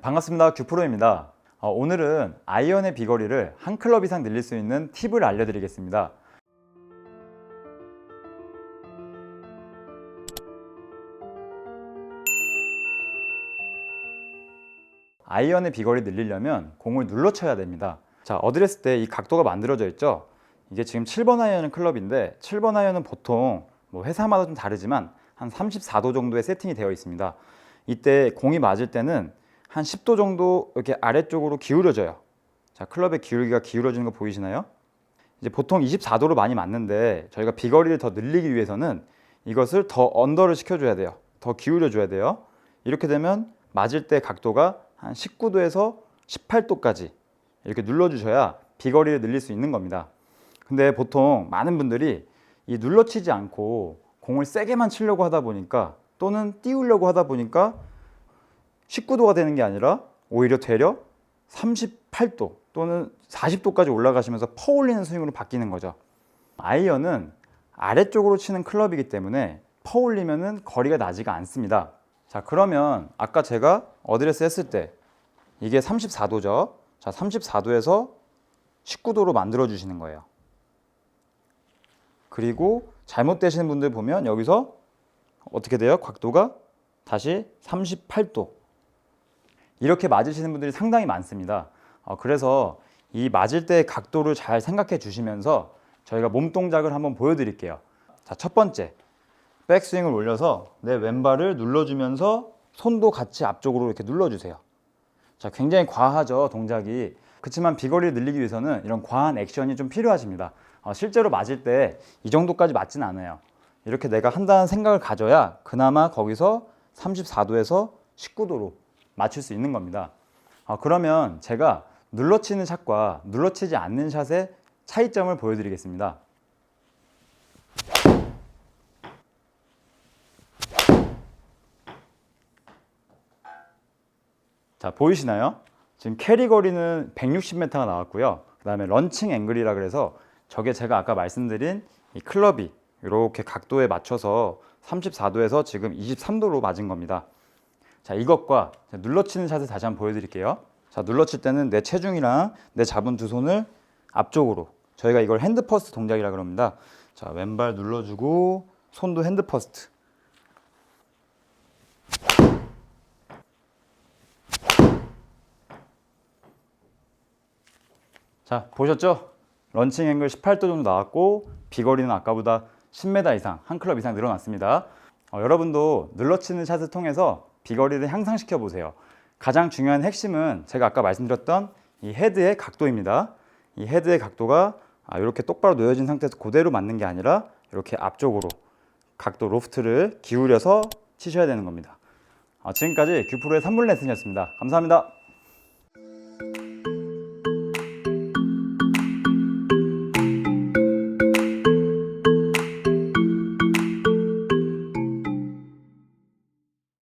반갑습니다. 규프로입니다. 어, 오늘은 아이언의 비거리를 한 클럽 이상 늘릴 수 있는 팁을 알려드리겠습니다. 아이언의 비거리 늘리려면 공을 눌러 쳐야 됩니다. 자, 어드레스 때 이 각도가 만들어져 있죠? 이게 지금 7번 아이언은 클럽인데 7번 아이언은 보통 뭐 회사마다 좀 다르지만 한 34도 정도의 세팅이 되어 있습니다. 이때 공이 맞을 때는 한 10도 정도 이렇게 아래쪽으로 기울여져요. 자, 클럽의 기울기가 기울어지는 거 보이시나요? 이제 보통 24도로 많이 맞는데 저희가 비거리를 더 늘리기 위해서는 이것을 더 언더를 시켜줘야 돼요. 더 기울여줘야 돼요. 이렇게 되면 맞을 때 각도가 한 19도에서 18도까지 이렇게 눌러주셔야 비거리를 늘릴 수 있는 겁니다. 근데 보통 많은 분들이 이 눌러치지 않고 공을 세게만 치려고 하다 보니까 또는 띄우려고 하다 보니까 19도가 되는 게 아니라 오히려 되려 38도 또는 40도까지 올라가시면서 퍼올리는 스윙으로 바뀌는 거죠. 아이언은 아래쪽으로 치는 클럽이기 때문에 퍼올리면은 거리가 나지가 않습니다. 자, 그러면 아까 제가 어드레스 했을 때 이게 34도죠. 자, 34도에서 19도로 만들어 주시는 거예요. 그리고 잘못되시는 분들 보면 여기서 어떻게 돼요? 각도가 다시 38도. 이렇게 맞으시는 분들이 상당히 많습니다. 어, 그래서 이 맞을 때 각도를 잘 생각해 주시면서 저희가 몸 동작을 한번 보여드릴게요. 자, 첫 번째. 백스윙을 올려서 내 왼발을 눌러주면서 손도 같이 앞쪽으로 이렇게 눌러주세요. 자, 굉장히 과하죠, 동작이. 그렇지만 비거리를 늘리기 위해서는 이런 과한 액션이 좀 필요하십니다. 어, 실제로 맞을 때 이 정도까지 맞진 않아요. 이렇게 내가 한다는 생각을 가져야 그나마 거기서 34도에서 19도로 맞출 수 있는 겁니다. 어, 그러면 제가 눌러치는 샷과 눌러치지 않는 샷의 차이점을 보여드리겠습니다. 자 보이시나요? 지금 캐리 거리는 160m가 나왔고요. 그 다음에 런칭 앵글이라 그래서 저게 제가 아까 말씀드린 이 클럽이 이렇게 각도에 맞춰서 34도에서 지금 23도로 맞은 겁니다. 자 이것과 눌러치는 샷을 다시 한번 보여드릴게요. 자 눌러칠 때는 내 체중이랑 내 잡은 두 손을 앞쪽으로 저희가 이걸 핸드 퍼스트 동작이라 그럽니다. 자 왼발 눌러주고 손도 핸드 퍼스트. 자 보셨죠? 런칭 앵글 18도 정도 나왔고 비거리는 아까보다 10m 이상 한 클럽 이상 늘어났습니다. 어, 여러분도 눌러치는 샷을 통해서 비거리를 향상시켜 보세요. 가장 중요한 핵심은 제가 아까 말씀드렸던 이 헤드의 각도입니다. 이 헤드의 각도가 아, 이렇게 똑바로 놓여진 상태에서 그대로 맞는 게 아니라 이렇게 앞쪽으로 각도 로프트를 기울여서 치셔야 되는 겁니다. 아, 지금까지 규프로의 3분 레슨이었습니다. 감사합니다.